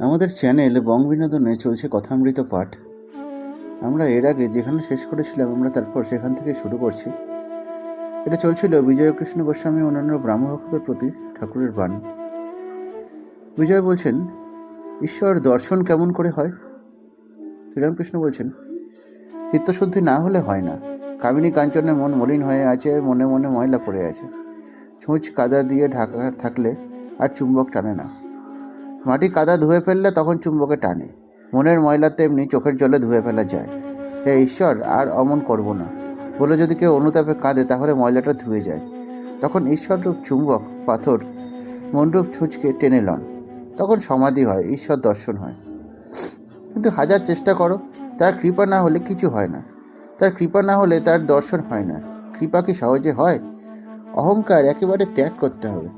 আমাদের চ্যানেল বং বিনোদনে চলছে কথামৃত পাঠ। আমরা এর আগে যেখানে শেষ করেছিলাম, আমরা তারপর সেখান থেকে শুরু করছি। এটা চলছিল বিজয়কৃষ্ণ গোস্বামী অন্যান্য ব্রাহ্মভক্তদের প্রতি ঠাকুরের বাণী। বিজয় বলছেন, ঈশ্বর দর্শন কেমন করে হয়? শ্রীরামকৃষ্ণ বলছেন, চিত্তশুদ্ধি না হলে হয় না। কামিনী কাঞ্চনে মন মলিন হয়ে আছে, মনে মনে ময়লা পড়ে আছে। ছুঁচ কাদা দিয়ে ঢাকা থাকলে আর চুম্বক টানে না। মাটি কাদা ধুয়ে ফেললে তখন চুম্বকে টানে। মনের ময়লা তেমনি চোখের জলে ধুয়ে ফেলা যায়। হে ঈশ্বর, আর অমন করব না। বলে যদি কেউ অনুতাপে কাঁদে, তাহলে ময়লাটা ধুয়ে যায়। তখন ঈশ্বররূপ চুম্বক, পাথর, মনরূপ ছুঁচকে টেনে লন। তখন সমাধি হয়, ঈশ্বর দর্শন হয়। কিন্তু হাজার চেষ্টা করো, তার কৃপা না হলে কিছু হয় না। তার কৃপা না হলে তার দর্শন হয় না। কৃপা কি সহজে হয়? অহংকার একেবারে ত্যাগ করতে হবে।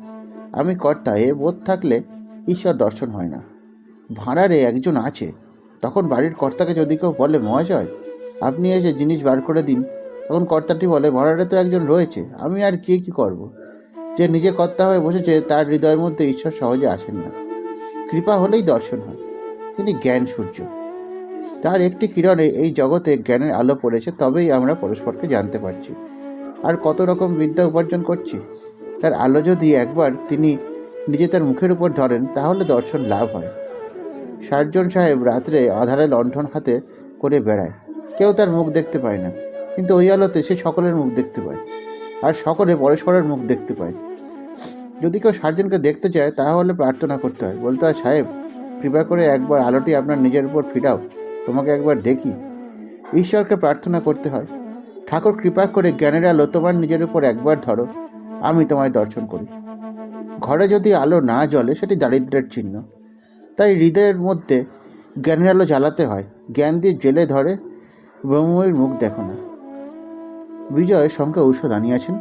আমি কর্তা, এ বোধ থাকলে ঈশ্বর দর্শন হয় না। ভাঁড়ারে একজন আছে, তখন বাড়ির কর্তাকে যদি কেউ বলে, মহাশয়, আপনি এসে জিনিস বার করে দিন। তখন কর্তাটি বলে, ভাঁড়ারে তো একজন রয়েছে, আমি আর কে কি করব। যে নিজে কর্তা হয়ে বসেছে, তার হৃদয়ের মধ্যে ঈশ্বর সহজে আসেন না। কৃপা হলেই দর্শন হয়, তিনি জ্ঞান সূর্য। তার একটি কিরণে এই জগতে জ্ঞানের আলো পড়েছে, তবেই আমরা পরস্পরকে জানতে পারছি। আর কত রকম বিদ্যা উপার্জন করছি? তার আলো যদি একবার তিনি নিজে তার মুখের উপর ধরেন, তাহলে দর্শন লাভ হয়। ষাটজন সাহেব রাত্রে আধারে লণ্ঠন হাতে করে বেড়ায়। কেউ তার মুখ দেখতে পায় না, কিন্তু ওই আলোতে সে সকলের মুখ দেখতে পায়, আর সকলে পরস্পরের মুখ দেখতে পায়। যদি কেউ ষাটজনকে দেখতে চায়, তাহলে প্রার্থনা করতে হয়। বলতে হয় সাহেব, কৃপা করে একবার আলোটি আপনার নিজের উপর ফিরাও, তোমাকে একবার দেখি। ঈশ্বরকে প্রার্থনা করতে হয়, ঠাকুর, কৃপা করে জ্ঞানের আলো তোমার নিজের উপর একবার ধরো, আমি তোমায় দর্শন করি। ঘরে যদি আলো না জ্বলে, সেটি দারিদ্র্যের চিহ্ন। তাই হৃদয়ের মধ্যে জ্ঞানের আলো জ্বালাতে হয়। জ্ঞান দিয়ে জেলে ধরে ব্রহ্মময়ীর মুখ দেখো না। বিজয় সঙ্গে ঔষধ আনিয়াছেন।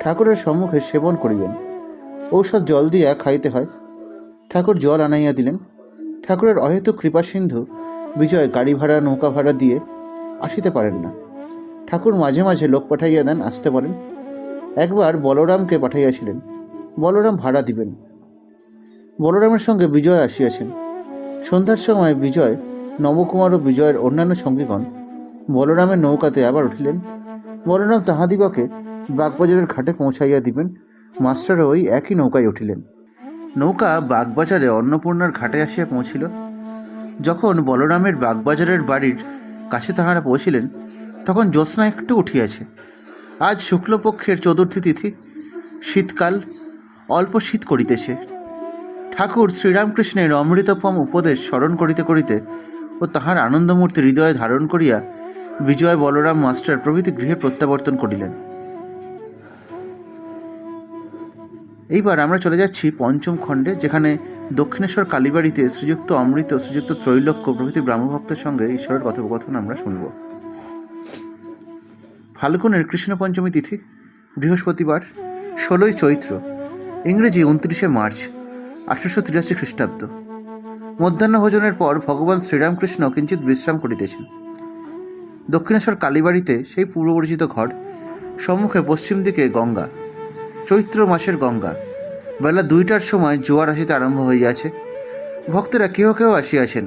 ঠাকুরের সম্মুখে সেবন করিবেন। ঔষধ জল দিয়া খাইতে হয়। ঠাকুর জল আনাইয়া দিলেন। ঠাকুরের অহেতুক কৃপা সিন্ধু বিজয় গাড়ি ভাড়া, নৌকা ভাড়া দিয়ে আসিতে পারেন না। ঠাকুর মাঝে মাঝে লোক পাঠাইয়া দেন, আসতে পারেন একবার বলরামকে পাঠাইয়াছিলেন। বলরাম ভাড়া দিবেন। বলরামের সঙ্গে বিজয় আসিয়াছেন। সন্ধ্যার সময় বিজয়, নবকুমার ও বিজয়ের অন্যান্য সঙ্গীগণ বলরামের নৌকাতে আবার উঠিলেন। বলরাম তাহাদিগকে বাগবাজারের ঘাটে পৌঁছাইয়া দিবেন। মাস্টারও ওই একই নৌকায় উঠিলেন। নৌকা বাগবাজারে অন্নপূর্ণার ঘাটে আসিয়া পৌঁছিল। যখন বলরামের বাগবাজারের বাড়ির কাছে তাহারা পৌঁছিলেন, তখন জ্যোৎস্না একটু উঠিয়াছে। আজ শুক্লপক্ষের চতুর্থী তিথি। শীতকাল অল্প শীত করিতেছে। ঠাকুর শ্রীরামকৃষ্ণের অমৃতপম উপদেশ স্মরণ করিতে করিতে ও তাহার আনন্দমূর্তি হৃদয়ে ধারণ করিয়া বিজয় বলরাম মাস্টার প্রভৃতি গৃহে প্রত্যাবর্তন করিলেন। এইবার আমরা চলে যাচ্ছি পঞ্চম খণ্ডে, যেখানে দক্ষিণেশ্বর কালীবাড়িতে শ্রীযুক্ত অমৃত শ্রীযুক্ত ত্রৈলোক্য প্রভৃতি ব্রাহ্মভক্তের সঙ্গে ঈশ্বরের কথোপকথন আমরা শুনব। ফাল্গুনের কৃষ্ণ পঞ্চমী তিথি, বৃহস্পতিবার, ষোলোই চৈত্র। ইংরেজি উনত্রিশে মার্চ, আঠারোশো তিরাশি খ্রিস্টাব্দ। মধ্যাহ্ন ভোজনের পর ভগবান শ্রীরামকৃষ্ণ কিঞ্চিত বিশ্রাম করিতেছেন। দক্ষিণেশ্বর কালীবাড়িতে সেই পূর্বপরিচিত ঘর, সম্মুখে পশ্চিম দিকে গঙ্গা, চৈত্র মাসের গঙ্গা। বেলা দুইটার সময় জোয়ার আসিতে আরম্ভ হইয়াছে। ভক্তেরা কেহ কেহ আসিয়াছেন।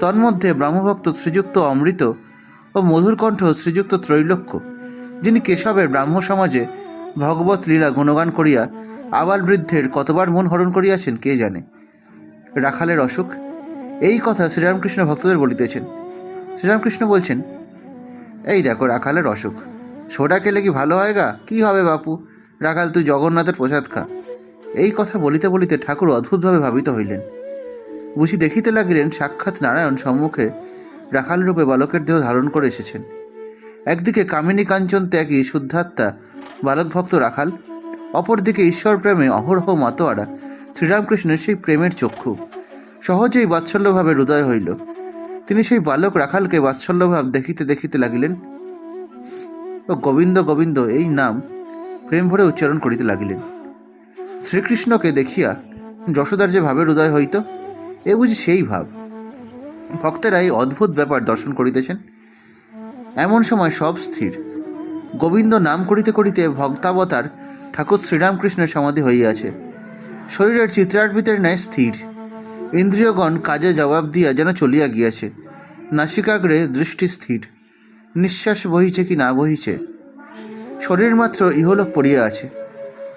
তন্মধ্যে ব্রাহ্মভক্ত শ্রীযুক্ত অমৃত ও মধুরকণ্ঠ শ্রীযুক্ত ত্রৈলোক্য, যিনি কেশবের ব্রাহ্ম সমাজে ভগবত লীলা গুণগান করিয়া আবাল বৃদ্ধের কতবার মন হরণ করিয়াছেন কে জানে? রাখালের অসুখ? এই কথা শ্রীরামকৃষ্ণ ভক্তদের বলিতেছেন। শ্রীরামকৃষ্ণ বলছেন, এই দেখো রাখালের অসুখ। সোডা খেলে কি ভালো হয় গা? কি হবে বাপু? রাখাল, তুই জগন্নাথের প্রসাদ খা। এই কথা বলিতে বলিতে ঠাকুর অদ্ভুতভাবে ভাবিত হইলেন। বুঝি দেখিতে লাগিলেন সাক্ষাৎ নারায়ণ সম্মুখে রাখাল রূপে বালকের দেহ ধারণ করে এসেছেন। একদিকে কামিনী কাঞ্চন ত্যাগী শুদ্ধাত্মা, বালক ভক্ত রাখাল অপরদিকে ঈশ্বর প্রেমে অহরহ মাতোয়ারা। শ্রীরামকৃষ্ণের সেই প্রেমের চক্ষু। সহজেই বাৎসল্যভাবে হৃদয় হইল। তিনি সেই বালক রাখালকে বাৎসল্যভাব দেখিতে দেখিতে লাগিলেন। ও গোবিন্দ গোবিন্দ, এই নাম প্রেম ভরে উচ্চারণ করিতে লাগিলেন। শ্রীকৃষ্ণকে দেখিয়া যশোদার যে ভাবের উদয় হইত, এ বুঝি সেই ভাব। ভক্তেরা এই অদ্ভুত ব্যাপার দর্শন করিতেছেন। এমন সময় সব স্থির। গোবিন্দ নাম করিতে করিতে ভক্তাবতার ঠাকুর শ্রীরামকৃষ্ণের সমাধি হইয়াছে। শরীরের চিত্রার্পিতের ন্যায় স্থির। ইন্দ্রিয়গণ কাজে জবাব দিয়া যেন চলিয়া গিয়াছে। নাসিকাগ্রে দৃষ্টি স্থির। নিঃশ্বাস বহিছে কি না বহিছে। শরীর মাত্র ইহলোক পড়িয়া আছে।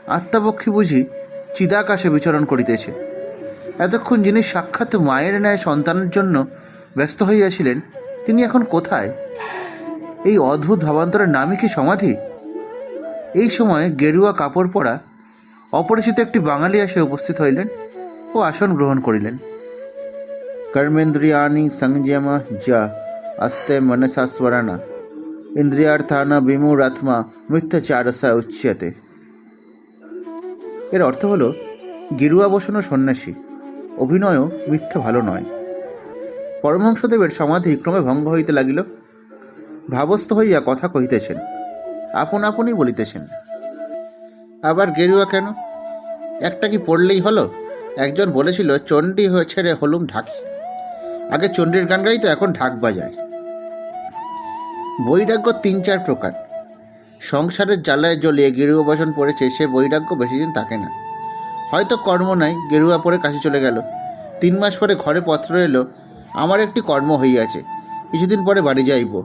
আত্মাপক্ষী বুঝি চিদাকাশে বিচরণ করিতেছে। এতক্ষণ যিনি সাক্ষাৎ মায়ের ন্যায় সন্তানের জন্য ব্যস্ত হইয়াছিলেন, তিনি এখন কোথায়? এই অদ্ভুত ভাবান্তরের নামই কি সমাধি? এই সময় গেরুয়া কাপড় পরা অপরিচিত একটি বাঙালি এসে উপস্থিত হইলেন ও আসন গ্রহণ করিলেন। কর্মেন্দ্রিয়ানি সংযম যা আস্তে মনসা স্মরণ, ইন্দ্রিয়ার্থান বিমূঢ়াত্মা মিথ্যাচারসা উচ্যতে এর অর্থ হলো, গেরুয়া বসানো সন্ন্যাসী, অভিনয়ও মিথ্যা ভালো নয়। পরমহংসদেবের সমাধি ক্রমে ভঙ্গ হইতে লাগিল, ভাবস্থ হইয়া কথা কহিতেছেন। আপন আপনই বলিতেছেন। আবার গেরুয়া কেন? একটা কি পড়লেই হলো? একজন বলেছিল, চণ্ডী হয়ে ছেড়ে হলুম ঢাকি। আগে চণ্ডীর গান গাই তো এখন ঢাক বাজায়। বৈরাগ্য তিন চার প্রকার। সংসারের জ্বালায় জ্বলিয়ে গেরুয়া বসন পড়েছে, সে বৈরাগ্য বেশি দিন থাকে না। হয়তো কর্ম নাই, গেরুয়া পরে কাশি চলে গেল। তিন মাস পরে ঘরে পত্র এলো, আমার একটি কর্ম হইয়াছে, কিছুদিন পরে বাড়ি যাইব।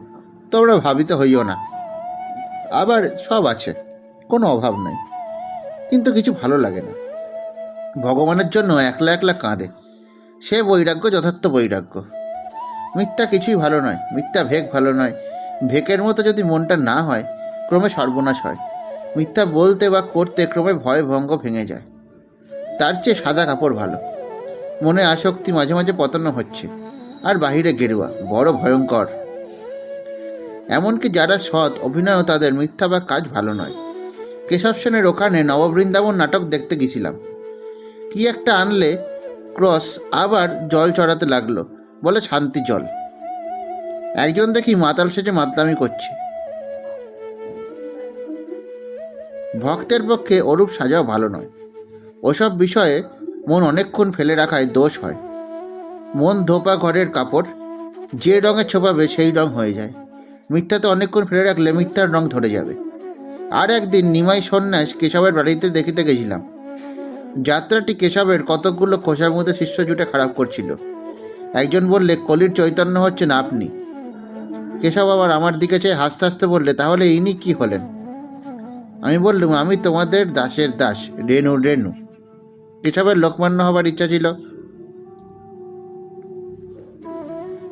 তোমরা ভাবিতে হইও না। আবার সব আছে, কোনো অভাব নাই। কিন্তু কিছু ভালো লাগে না। ভগবানের জন্য একলা একলা কাঁদে। সে বৈরাগ্য যথার্থ বৈরাগ্য। মিথ্যা কিছুই ভালো নয়, মিথ্যা ভেক ভালো নয়। ভেকের মতো যদি মনটা না হয়, ক্রমে সর্বনাশ হয়। মিথ্যা বলতে বা করতে ক্রমে ভয় ভঙ্গ ভেঙে যায়। তার চেয়ে সাদা কাপড় ভালো। মনে আসক্তি মাঝে মাঝে পতন হচ্ছে। আর বাহিরে গেরুয়া, বড় ভয়ঙ্কর। এমনকি যারা সৎ, অভিনয়ও তাদের মিথ্যা বা কাজ ভালো নয়। কেশব সেনের ওখানে নববৃন্দাবন নাটক দেখতে গেছিলাম। কি একটা আনলে ক্রস আবার জল চড়াতে লাগল, বলে শান্তি জল। একজন দেখি মাতাল সেজে মাতলামি করছে। ভক্তের পক্ষে ওরূপ সাজাও ভালো নয়। ওসব বিষয়ে মন অনেকক্ষণ ফেলে রাখায় দোষ হয়। মন ধোপা ঘরের কাপড়, যে রঙে ছোপাবে সেই রং হয়ে যায়। মিথ্যাতে অনেকক্ষণ ফেলে রাখলে মিথ্যার রং ধরে যাবে। আর একদিন নিমাই সন্ন্যাস কেশবের বাড়িতে দেখিতে গেছিলাম। যাত্রাটি কেশবের কতকগুলো খোসার মধ্যে শিষ্য জুটে খারাপ করছিল। একজন বললে, কলির চৈতন্য হচ্ছেন আপনি। কেশব আবার আমার দিকে চেয়ে হাসতে হাসতে বললে, তাহলে ইনি কি হলেন? আমি বললুম, আমি তোমাদের দাসের দাস, রেণু রেণু। কেশবের লোকমান্য হবার ইচ্ছা ছিল।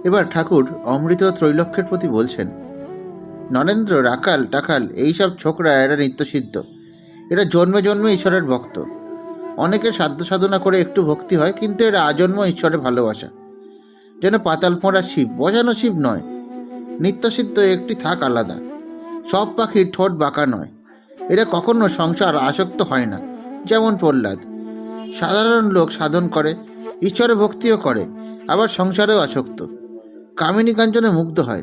এবার ঠাকুর অমৃত ত্রৈলক্ষ্যের প্রতি বলছেন নরেন্দ্র, রাকাল, টাকাল, এইসব ছোকরা, এরা নিত্যসিদ্ধ। এরা জন্মে জন্মে ঈশ্বরের ভক্ত। অনেকের সাধ্য সাধনা করে একটু ভক্তি হয়, কিন্তু এরা আজন্ম ঈশ্বরের ভালোবাসা। যেন পাতাল পোড়া শিব বজানো শিব নয়। নিত্যসিদ্ধ একটি থাক আলাদা। সব পাখির ঠোঁট বাঁকা নয়। এরা কখনো সংসার আসক্ত হয় না। যেমন প্রহ্লাদ। সাধারণ লোক সাধন করে, ঈশ্বরে ভক্তিও করে, আবার সংসারেও আসক্ত। কামিনী কাঞ্চনে মুগ্ধ হয়।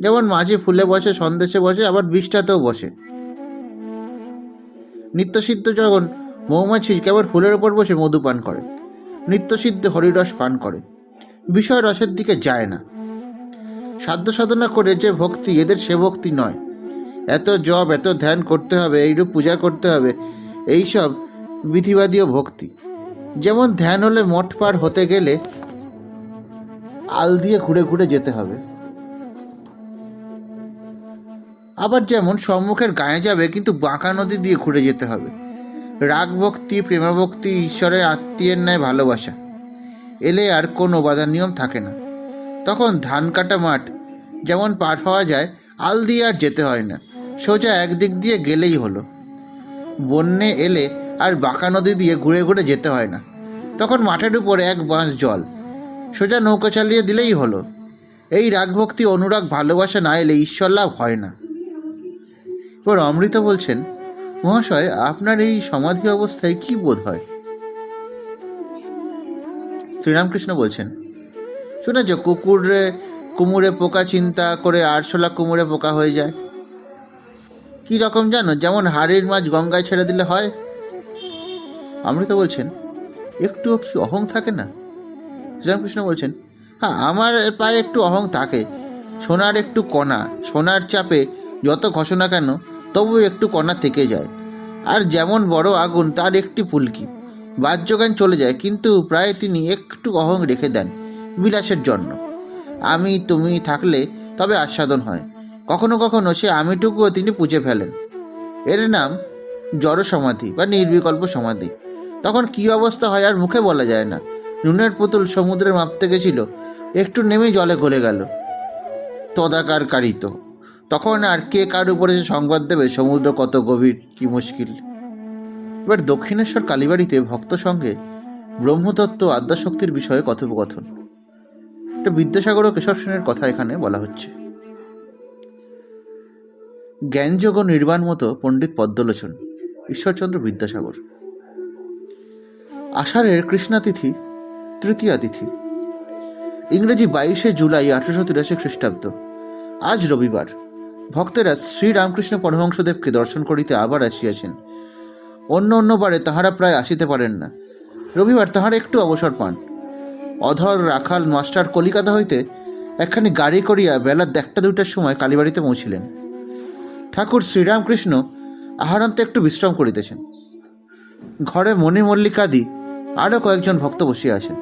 যেমন মাঝে ফুলে বসে, সন্দেশে বসে, আবার বিষটাতেও বসে। নিত্যসিদ্ধ যখন মৌমাছি কেবল ফুলের ওপর বসে মধু পান করে, নিত্যসিদ্ধ হরিরস পান করে, বিষয় রসের দিকে যায় না। সাধ্য সাধনা করে যে ভক্তি, এদের সে ভক্তি নয়। এত জব এত ধ্যান করতে হবে, এইরূপ পূজা করতে হবে, এইসব বিধিবাদীয় ভক্তি। যেমন ধ্যান হলে মঠ পার হতে গেলে আল দিয়ে ঘুরে ঘুরে যেতে হবে। আবার যেমন সম্মুখের গায়ে যাবে, কিন্তু বাঁকা নদী দিয়ে ঘুরে যেতে হবে। রাগ ভক্তি প্রেমাভক্তি ঈশ্বরের আত্মীয়ের ন্যায় ভালোবাসা। এলে আর কোনো বাধার নিয়ম থাকে না। তখন ধান কাটা মাঠ যেমন পার হওয়া যায়, আল দিয়ে আর যেতে হয় না। সোজা একদিক দিয়ে গেলেই হলো। বন্যে এলে আর বাঁকা নদী দিয়ে ঘুরে ঘুরে যেতে হয় না। তখন মাঠের উপরে এক বাঁশ জল। সোজা নৌকা চালিয়ে দিলেই হলো। এই রাগভক্তি, অনুরাগ, ভালোবাসা না এলে ঈশ্বর লাভ হয় না। এবার অমৃত বলছেন, মহাশয়, আপনার এই সমাধি অবস্থায় কি বোধ হয়? শ্রীরামকৃষ্ণ বলছেন শুনেছ কুকুরে, কুমুরে পোকা চিন্তা করে আরশোলা কুমুরে পোকা হয়ে যায়। কি রকম জানো, যেমন হাড়ির মাছ গঙ্গায় ছেড়ে দিলে হয়? অমৃত বলছেন, একটুও কি অহং থাকে না? শ্রীরামকৃষ্ণ বলছেন হ্যাঁ আমার পায়ে একটু অহং থাকে। সোনার একটু কণা, সোনার চাপে যত ঘষো না কেন তবু একটু কণা থেকে যায়। আর যেমন বড় আগুন, তার একটি ফুলকি। বাহ্যজ্ঞান চলে যায়, কিন্তু প্রায় তিনি একটু অহং রেখে দেন বিলাসের জন্য। আমি, তুমি থাকলে তবে আস্বাদন হয়। কখনো কখনো সে আমিটুকুও তিনি পুজে ফেলেন। এর নাম জড় সমাধি বা নির্বিকল্প সমাধি। তখন কি অবস্থা হয় আর মুখে বলা যায় না। নুনের পুতুল সমুদ্রে মাপতে গেছিল একটু নেমে জলে গলে গেল। তদাকার কারিত তখন আর কে কার উপরে সে সংবাদ দেবে, সমুদ্র কত গভীর, কি মুশকিল। এবার দক্ষিণেশ্বর কালীবাড়িতে ভক্ত সঙ্গে ব্রহ্মতত্ত্ব আদ্যাশক্তির বিষয়ে কথোপকথন। এটা বিদ্যাসাগর ও কেশব সেনের কথা এখানে বলা হচ্ছে। জ্ঞানযোগ নির্বাণ মতো পণ্ডিত পদ্মলোচন, ঈশ্বরচন্দ্র বিদ্যাসাগর। আষাঢ়ের কৃষ্ণাতিথি, তৃতীয়া তিথি। ইংরেজি বাইশে জুলাই আঠারোশো তিরাশি খ্রিস্টাব্দ। আজ রবিবার। ভক্তেরা শ্রীরামকৃষ্ণ পরমহংসদেবকে দর্শন করিতে আবার আসিয়াছেন। অন্য অন্য বারে তাহারা প্রায় আসিতে পারেন না। রবিবার তাহারা একটু অবসর পান। অধর, রাখাল, মাস্টার কলিকাতা হইতে একখানি গাড়ি করিয়া বেলা একটা দুইটার সময় কালীবাড়িতে পৌঁছিলেন। ঠাকুর শ্রীরামকৃষ্ণ আহারান্তে একটু বিশ্রাম করিতেছেন। ঘরে মণি মল্লিকাদি আরও কয়েকজন ভক্ত বসিয়া আছেন।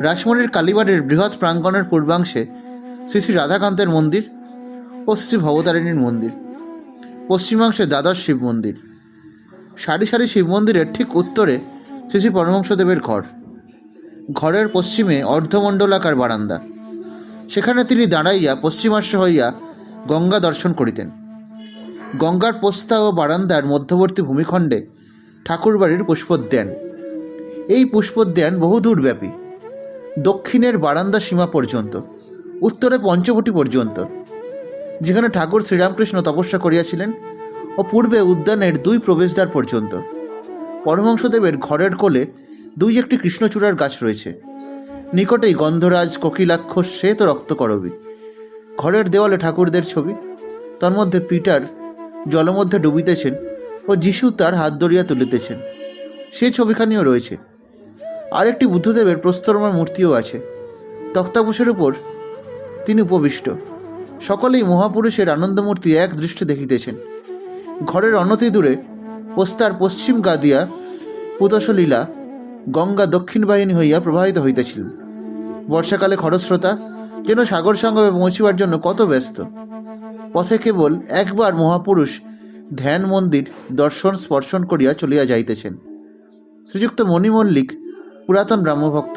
রাসমণির কালীবাড়ির বৃহৎ প্রাঙ্গণের পূর্বাংশে শ্রী শ্রী রাধাকান্তের মন্দির ও শ্রী ভবতারিণীর মন্দির। পশ্চিমাংশে দ্বাদশ শিব মন্দির। সারি সারি শিব মন্দিরের ঠিক উত্তরে শ্রী শ্রী পরমহংসদেবের ঘর। ঘরের পশ্চিমে অর্ধমণ্ডলাকার বারান্দা। সেখানে তিনি দাঁড়াইয়া পশ্চিমাশ্ব হইয়া গঙ্গা দর্শন করিতেন। গঙ্গার পোস্তা ও বারান্দার মধ্যবর্তী ভূমিখণ্ডে ঠাকুরবাড়ির পুষ্পোদ্যান। এই পুষ্পোদ্যান বহুদূর ব্যাপী। দক্ষিণের বারান্দা সীমা পর্যন্ত, উত্তরে পঞ্চবটি পর্যন্ত। যেখানে ঠাকুর শ্রীরামকৃষ্ণ তপস্যা করিয়াছিলেন ও পূর্বে উদ্যানের দুই প্রবেশদ্বার পর্যন্ত। পরমহংসদেবের ঘরের কোলে দুই একটি কৃষ্ণচূড়ার গাছ রয়েছে। নিকটেই গন্ধরাজ, কোকিলাক্ষ, শ্বেত রক্তকরবী। ঘরের দেওয়ালে ঠাকুরদের ছবি। তন্মধ্যে পিটার জলমধ্যে ডুবিতেছেন ও যিশু তার হাত ধরিয়া তুলিতেছেন। সেই ছবিখানিও রয়েছে। আরেকটি বুদ্ধদেবের প্রস্তরময় মূর্তিও আছে। তক্তাপোষের উপর তিনি উপবিষ্ট। সকলেই মহাপুরুষের আনন্দমূর্তি এক দৃষ্টি দেখিতেছেন। ঘরের অনতি দূরে পোস্তার পশ্চিম গা দিয়া পুতসলীলা গঙ্গা দক্ষিণ বাহিনী হইয়া প্রবাহিত হইতেছিল। বর্ষাকালে খরস্রোতা যেন সাগর সঙ্গমে পৌঁছিবার জন্য কত ব্যস্ত। পথে কেবল একবার মহাপুরুষ ধ্যান মন্দির দর্শন স্পর্শন করিয়া চলিয়া যাইতেছেন। শ্রীযুক্ত মণি মল্লিক পুরাতন ব্রাহ্মভক্ত,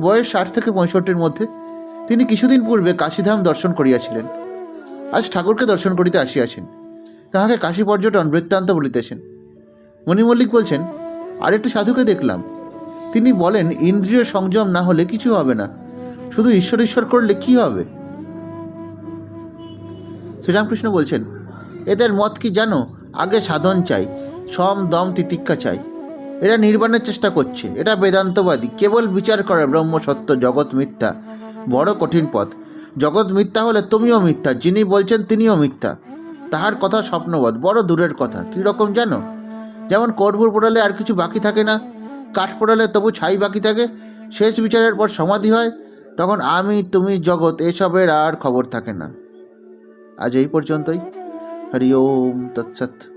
বয়স ষাট থেকে পঁয়ষট্টির মধ্যে তিনি কিছুদিন পূর্বে কাশীধাম দর্শন করিয়াছিলেন। আজ ঠাকুরকে দর্শন করিতে আসিয়াছেন। তাহাকে কাশী পর্যটন বৃত্তান্ত বলিতেছেন। মণি মল্লিক বলছেন, আরেকটি সাধুকে দেখলাম। তিনি বলেন, ইন্দ্রিয় সংযম না হলে কিছু হবে না। শুধু ঈশ্বর ঈশ্বর করলে কি হবে? শ্রীরামকৃষ্ণ বলছেন, এদের মত কি জানো? আগে সাধন চাই, সম দম তিতিক্ষা চাই। এরা নির্বাণের চেষ্টা করছে। এটা বেদান্তবাদী, কেবল বিচার করে ব্রহ্ম সত্য জগৎ মিথ্যা। বড় কঠিন পথ। জগৎ মিথ্যা হলে তুমিও মিথ্যা, যিনি বলছেন তিনিও মিথ্যা। তাহার কথা স্বপ্নবধ, বড় দূরের কথা, কী রকম জানো? যেমন কর্পূর পোড়ালে আর কিছু বাকি থাকে না, কাঠ পোড়ালে তবু ছাই বাকি থাকে, শেষ বিচারের পর সমাধি হয়, তখন আমি, তুমি, জগৎ, এসবের আর খবর থাকে না। আজ এই পর্যন্তই। হরি ওম তৎসৎ।